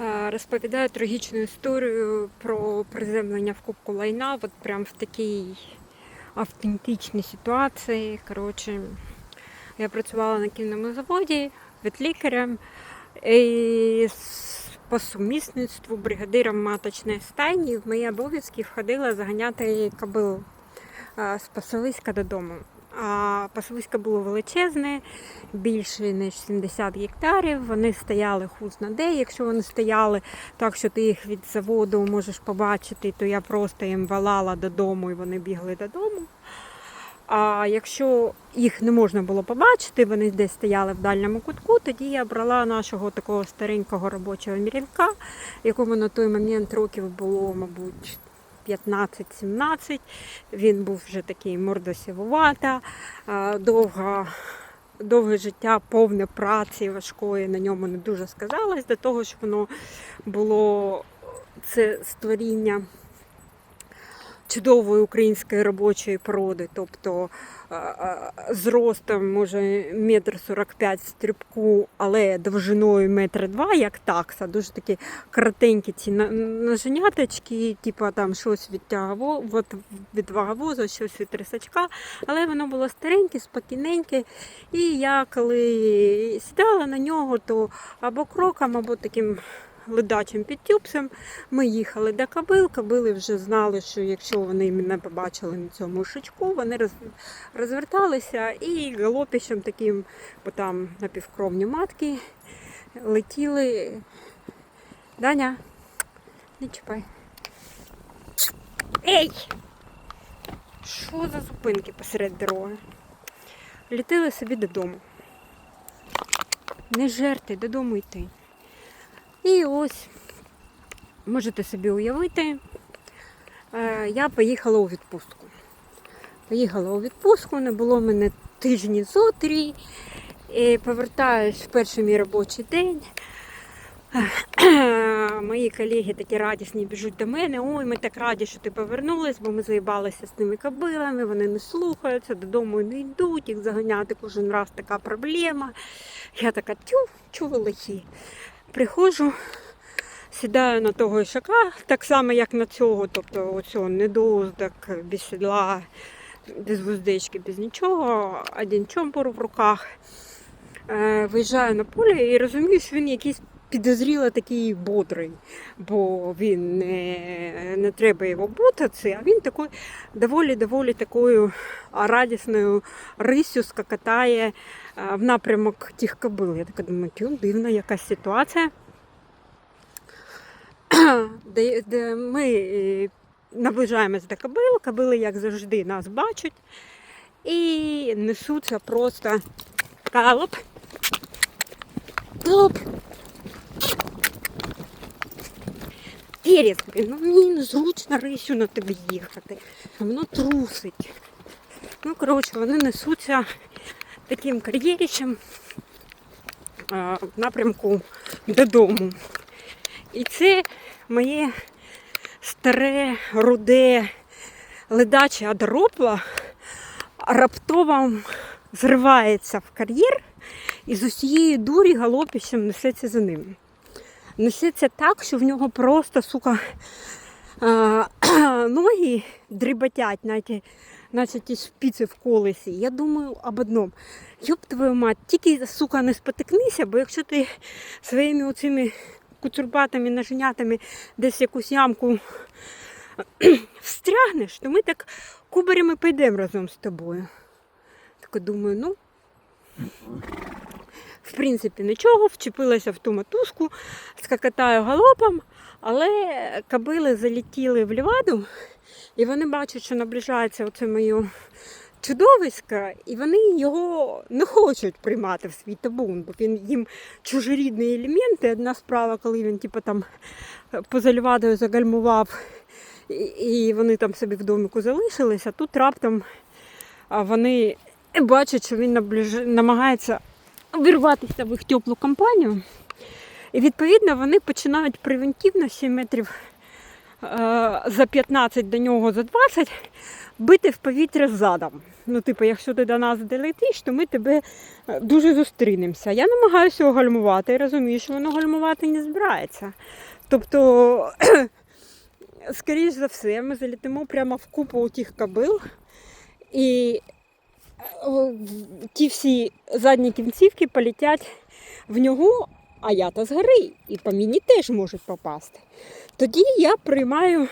Е, Розповідаю трагічну історію про приземлення в кубку лайна, от прям в такій автентичній ситуації. Коротше, я працювала на кінному заводі ветлікарем і по сумісництву бригадиром маточної стайні в мої обов'язки входило заганяти кобил е, з пасовиська додому. А пасовисько було величезне, більше ніж 70 гектарів. Вони стояли хуз на де. Якщо вони стояли так, що ти їх від заводу можеш побачити, то я просто їм валала додому і вони бігли додому. А якщо їх не можна було побачити, вони десь стояли в дальньому кутку, тоді я брала нашого такого старенького робочого мірянка, якому на той момент років було, мабуть, 15-17. Він був вже такий мордосівувата, довга, довге життя, повне праці важкої на ньому не дуже сказалось, до того, що воно було це створіння чудової української робочої породи, тобто зростом може метр сорок п'ять стрибку, але довжиною метр два, як такса, дуже такі коротенькі ці ноженяточки, типу там щось від тягово, от від ваговозу, щось від трисачка, але воно було стареньке, спокійненьке. І я коли сідала на нього, то або кроком, або таким ледачим підтюпсом ми їхали до кобил. Кобили вже знали, що якщо вони мене побачили на цьому шичку, вони роз, розверталися і галопіщем таким, бо там напівкровні матки, летіли. Даня, не чіпай. Ей! Що за зупинки посеред дороги? Літили собі додому. Не жерти, додому йти. І ось, можете собі уявити, е, я поїхала у відпустку. Поїхала у відпустку, не було мене тижні зо три. І повертаюсь в перший мій робочий день. Мої колеги такі радісні біжуть до мене. Ой, ми так раді, що ти повернулась, бо ми заїбалися з тими кобилами, вони не слухаються, додому не йдуть, їх заганяти кожен раз така проблема. Я така тю, чу лихі. Приходжу, сідаю на того ішака, так само, як на цього, тобто оцього недоуздок, без сідла, без вуздечки, без нічого, один чомбур в руках. Е, Виїжджаю на поле і розумію, що він якийсь підозріло такий бодрий, бо він не, не треба його бутати, а він такий доволі-доволі такою радісною рисю скакатає в напрямок тих кобил. Я така думаю, тю, дивна якась ситуація. де, де ми е, наближаємось до кобил, кобили, як завжди, нас бачать і несуться просто галоп. Галоп. Блін, ну мені незручно рисю на тебе їхати. Воно трусить. Ну, коротше, вони несуться таким кар'єрічем в напрямку додому. І це моє старе, руде, ледаче адропла раптово зривається в кар'єр і з усієї дурі галопіщем несеться за ним. Несеться так, що в нього просто, сука, ноги дріботять, наче, наче ті шпіци в колесі. Я думаю об одному. Йоп твою мать, тільки, сука, не спотикнися, бо якщо ти своїми оцими куцурбатами, ноженятами десь якусь ямку встрягнеш, то ми так кубарями підемо разом з тобою. Так думаю, ну, в принципі, нічого, вчепилася в ту мотузку, скакатаю галопом, але кабили залетіли в ліваду, і вони бачать, що наближається оце моє чудовисько, і вони його не хочуть приймати в свій табун, бо він їм чужорідний елемент. І одна справа, коли він типу, там поза лівадою загальмував, і, і вони там собі в домику залишилися, тут раптом вони бачать, що він наближ... намагається вирватися в їх теплу компанію. І відповідно вони починають превентивно 7 метрів за 15 до нього за 20 бити в повітря задом. Ну, типу, якщо ти до нас долетиш, то ми тебе е, дуже зустрінемося. Я намагаюся його гальмувати і розумію, що воно гальмувати не збирається. Тобто, скоріш за все, ми залітимо прямо в купу тих кабил, і ті всі задні кінцівки полетять в нього, а я то згори, і по мені теж можуть попасти. Тоді я приймаю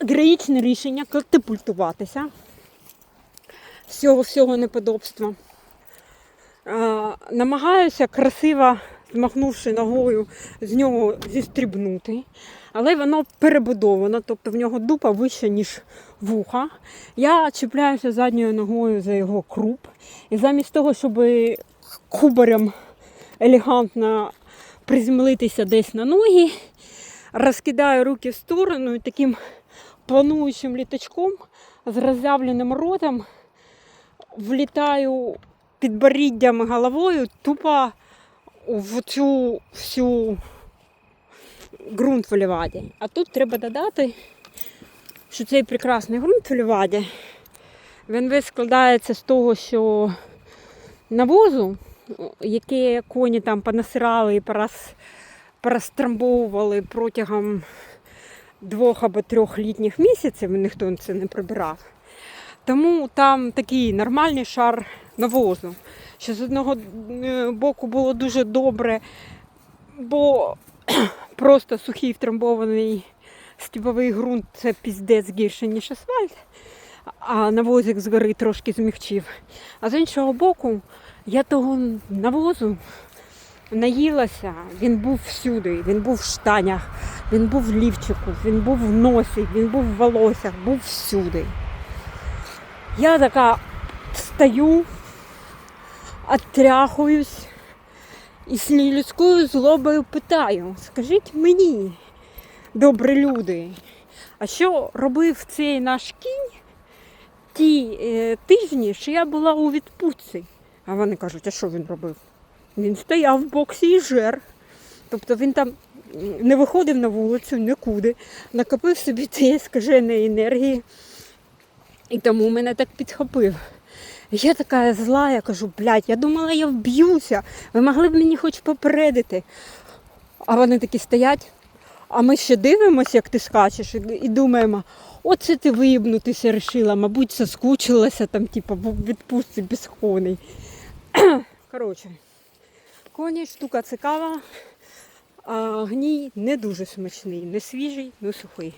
героїчне рішення катапультуватися з цього всього неподобства. Е, намагаюся красиво, змахнувши ногою, з нього зістрібнути. Але воно перебудовано, тобто в нього дупа вища, ніж вуха. Я чіпляюся задньою ногою за його круп. І замість того, щоб кубарем елегантно приземлитися десь на ноги, розкидаю руки в сторону і таким плануючим літачком з роззявленим ротом влітаю підборіддям головою тупо в цю всю ґрунт в ліваді. А тут треба додати, що цей прекрасний ґрунт в ліваді, він весь складається з того, що навозу, яке коні там понасирали і пораз, протягом двох або трьох літніх місяців, ніхто це не прибирав. Тому там такий нормальний шар навозу. Що з одного е, боку було дуже добре, бо просто сухий втрамбований степовий ґрунт це піздець гірше, ніж асфальт, а навозик згори трошки змягчив. А з іншого боку, я того навозу наїлася, він був всюди, він був в штанях, він був в лівчику, він був в носі, він був в волоссях, був всюди. Я така встаю, отряхуюсь і з людською злобою питаю, скажіть мені, добрі люди, а що робив цей наш кінь ті е, тижні, що я була у відпустці? А вони кажуть, а що він робив? Він стояв в боксі і жер. Тобто він там не виходив на вулицю нікуди, накопив собі цієї скаженої енергії. І тому мене так підхопив. Я така зла, я кажу, блядь, я думала, я вб'юся. Ви могли б мені хоч попередити. А вони такі стоять. А ми ще дивимося, як ти скачеш, і, думаємо, оце ти виїбнутися рішила, мабуть, соскучилася там, типу, відпустці без коней. Коротше, коні штука цікава, а гній не дуже смачний, не свіжий, не сухий.